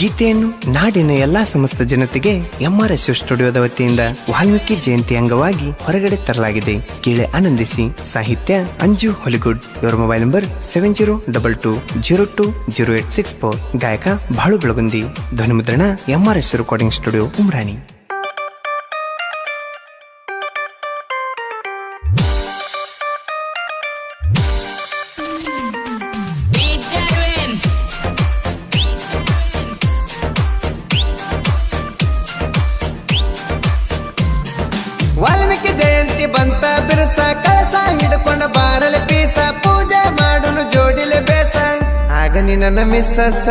ಗೀತೆಯನ್ನು ನಾಡಿನ ಎಲ್ಲಾ ಸಮಸ್ತ ಜನತೆಗೆ ಎಂಆರ್ಎಸ್ ಸ್ಟುಡಿಯೋದ ವತಿಯಿಂದ ವಾಲ್ಮೀಕಿ ಜಯಂತಿ ಅಂಗವಾಗಿ ಹೊರಗಡೆ ತರಲಾಗಿದೆ. ಕೇಳಿ ಆನಂದಿಸಿ. ಸಾಹಿತ್ಯ ಅಂಜು ಹೊಲಿಗುಡ್. ಇವರ mobile number seven zero double two zero two zero eight six four ಗಾಯಕ ಬಾಳು ಬೆಳಗುಂದಿ. ಧ್ವನಿಮುದ್ರಣ ಎಂಆರ್ಎಸ್ ರೆಕಾರ್ಡಿಂಗ್ ಸ್ಟುಡಿಯೋ ಉಮ್ರಾಣಿ. ಬಿರುಸ ಕಳಸ ಹಿಡ್ಕೊಂಡ ಬಾರಲ ಪೀಸ. ಪೂಜೆ ಮಾಡುನು ಜೋಡಿಲೆ ಬೇಸ. ಆಗ ನೀ ನನ್ನ ಮಿಸ್ಸಸ.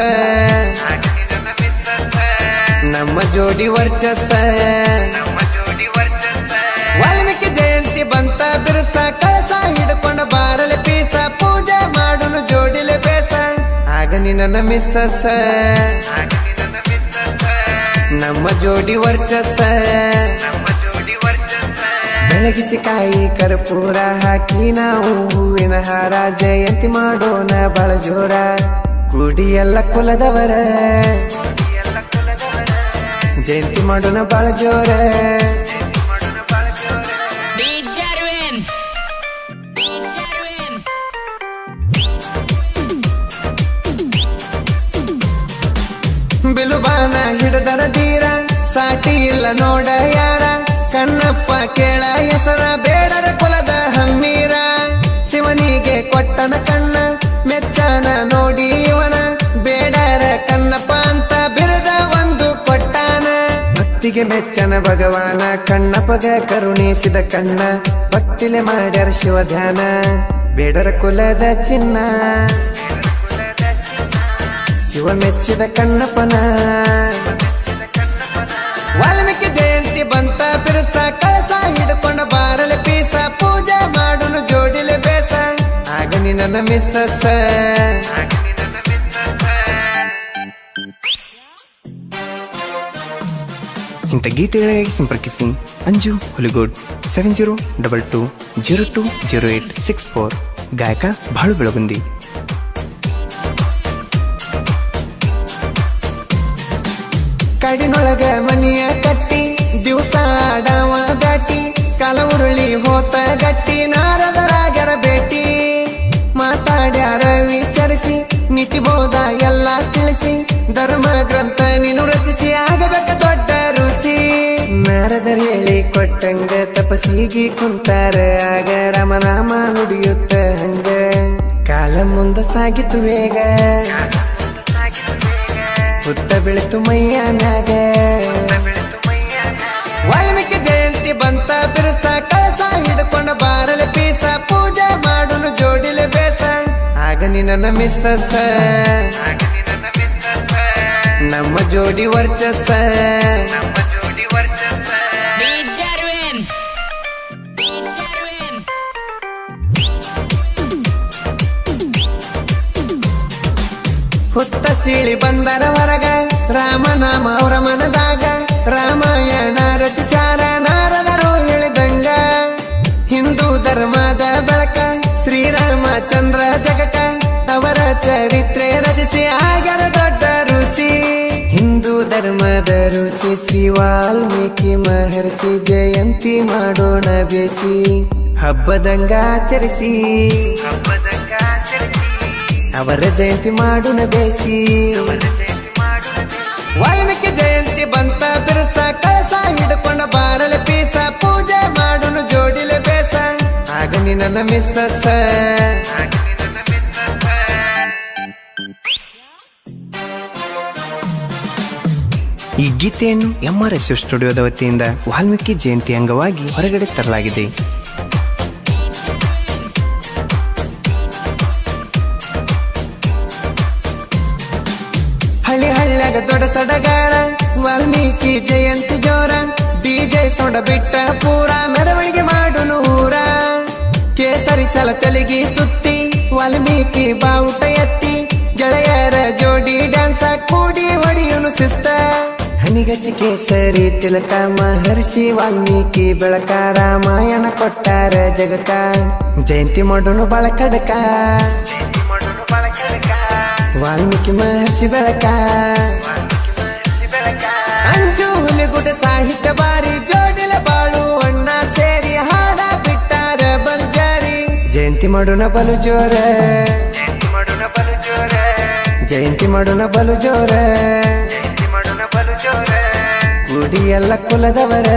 ನಮ್ಮ ಜೋಡಿ ವರ್ಚಸ. ವಾಲ್ಮೀಕಿ ಜಯಂತಿ ಬಂತ ಬಿರುಸ. ಕಳಸ ಹಿಡ್ಕೊಂಡ ಬಾರಲ ಪೀಸ. ಪೂಜೆ ಮಾಡುನು ಜೋಡಿಲೆ ಬೇಸ. ಆಗ ನೀ ನನ್ನ ಮಿಸ್ಸಸ. ನಮ್ಮ ಜೋಡಿ ವರ್ಚಸ್ಸ ಬೆಳಗಿಸಿ ಕಾಯಿ ಕರ್ಪೂರ ಹಾಕಿ ನಾವು ಹೂವಿನ ಹಾರ ಜಯಂತಿ ಮಾಡೋಣ ಬಳ ಜೋರ. ಕುಡಿಯಲ್ಲ ಕುಲದವರ. ಜಯಂತಿ ಮಾಡೋಣ ಬಳ ಜೋರ. ಬಿಲುಬಾನ ಹಿಡದರ ದೀರ ಸಾಟಿ ಇಲ್ಲ ನೋಡ ಯಾರ. ಕಣ್ಣಪ್ಪ ಕೇಳ ಹೆಸರ, ಬೇಡರ ಕುಲದ ಹಮ್ಮೀರ ಶಿವನಿಗೆ ಕೊಟ್ಟನ ಕಣ್ಣ, ಮೆಚ್ಚನ ನೋಡಿ ಇವನ. ಬೇಡರ ಕಣ್ಣಪ್ಪ ಅಂತ ಬಿರದ ಒಂದು ಕೊಟ್ಟಾನ. ಭಕ್ತಿಗೆ ಮೆಚ್ಚನ ಭಗವಾನ ಕಣ್ಣಪ್ಪಗ ಕರುಣಿಸಿದ ಕಣ್ಣ. ಭಕ್ತಿಲೆ ಮಾಡ್ಯಾರ ಶಿವ ಧ್ಯಾನ, ಬೇಡರ ಕುಲದ ಚಿನ್ನ. ಶಿವ ಮೆಚ್ಚಿದ ಕಣ್ಣಪ್ಪನ. ವಾಲ್ಮೀಕಿ ನನ್ನ ಮಿಸ್ಸಸ್ ಇಂಥ ಗೀತೆಗಳಿಗಾಗಿ ಸಂಪರ್ಕಿಸಿ Anju Huligod seven zero double two zero two zero eight six four ಗಾಯಕ ಬಾಳು ಬೆಳಗುಂದಿ ಕಡಿನೊಳಗ ಮನಿಯ ಕಟ್ಟಿ ದಿವಸ ಆಡವ ದಾಟಿ ಕಾಲ ಉರುಳಿ ಹೋತ ಗಟ್ಟಿ ನಾರದರಾಗರ ನಾರದರ್ ಹೇಳಿ ಕೊಟ್ಟಂಗ ತಪಸ್ಸಿಗೆ ಕುಂತಾರ. ಆಗ ರಾಮನಾಮ ನುಡಿಯುತ್ತ ಹಂಗ. ಕಾಲ ಮುಂದ ಸಾಗಿತು ವೇಗ. ಹುತ್ತ ಬೆಳೆತು ಮೈಯ ನಾಗ ವಾಲ್ಮೀಕಿ ಜಯಂತಿ ಬಂತ ಬಿರುಸ, ಕಳಸ ಹಿಡ್ಕೊಂಡ ಬಾರಲೆ ಪೀಸ. ಪೂಜೆ ಮಾಡುನು ಜೋಡಿಲೆ ಬೇಸ. ಆಗ ನಿನ್ನ ಮಿಸ್ಸಸ್. ನಮ್ಮ ಜೋಡಿ ವರ್ಚಸ್ಸ ಹುತ್ತ ಸೀಳಿ ಬಂದರ ಹೊರಗ. ರಾಮನಾಮ ಅವರ ಮನದಾಗ. ರಾಮಾಯಣ ರಚಿಸಾರ ನಾರದರು ಇಳಿದಂಗ ಹಿಂದೂ ಧರ್ಮದ ಬೆಳಕ ಶ್ರೀರಾಮಚಂದ್ರ ಜಗಕ. ಅವರ ಚರಿತ್ರೆ ರಚಿಸಿ ಆಗರ ದೊಡ್ಡ ಋಷಿ. ಹಿಂದೂ ಧರ್ಮದ ಋಷಿ ಶ್ರೀ ವಾಲ್ಮೀಕಿ ಮಹರ್ಷಿ ಜಯಂತಿ ಮಾಡೋಣ ಬೇಸಿ. ಹಬ್ಬದಂಗ ಆಚರಿಸಿ. ಅವರ ಜಯಂತಿ ಮಾಡುಣ ಬೇಸಿ. ವಾಲ್ಮೀಕಿ ಜಯಂತಿ ಬಂತ ಬಿರುಸ, ಕಳಸ ಹಿಡ್ಕೊಂಡ ಬಾರಲ ಪೀಸ, ಪೂಜೆ ಮಾಡುನು ಜೋಡಿಲೆ ಬೇಸ. ಆಗ ನನ್ನ ಮಿಸ್ಸಸ್ ಈ ಗೀತೆಯನ್ನು ಎಂಆರ್ಎಸ್ ಸ್ಟುಡಿಯೋದ ವತಿಯಿಂದ ವಾಲ್ಮೀಕಿ ಜಯಂತಿ ಅಂಗವಾಗಿ ಹೊರಗಡೆ ತರಲಾಗಿದೆ. ಸಡಗಾರ ವಾಲ್ಮೀಕಿ ಜಯಂತಿ ಜೋರ ಡಿಜೆ ಸೊಂಡ ಬಿಟ್ಟ ಪೂರ ಮೆರವಣಿಗೆ ಮಾಡು ನೂರ ಕೇಸರಿ ಸಲ ತಲಿಗಿ ಸುತ್ತಿ ವಾಲ್ಮೀಕಿ ಬಾವುಟ ಎತ್ತಿ ಗೆಳೆಯರ ಜೋಡಿ ಡ್ಯಾನ್ಸ ಕೂಡಿ ಹೊಡಿಯುನು ಸಿಸ್ತ ಹನಿಗಚ್ಚಿ ಕೇಸರಿ ತಿಲಕ ಮಹರ್ಷಿ ವಾಲ್ಮೀಕಿ ಬೆಳಕ ರಾಮಾಯಣ ಕೊಟ್ಟಾರ ಜಗಕ ಜಯಂತಿ ಮಾಡೋನು ಬಾಳ ಕಡಕ ವಾಲ್ಮೀಕಿ ಮಹರ್ಷಿ ಬೆಳಕ. ಹುಲಿಗುಡ ಸಾಹಿತ್ಯ ಬಾರಿ ಜೋಡಿಲ ಬಾಳು ಅಣ್ಣ ಸೇರಿ ಹಾಡ ಬಿಟ್ಟಾರ ಬರ್ಜಾರಿ ಜಯಂತಿ ಮಾಡೋಣ ಬಲು ಜೋರ. ಜಯಂತಿ ಮಾಡೋಣ ಬಲು ಜೋರ. ಗುಡಿ ಎಲ್ಲ ಕುಲದವರ.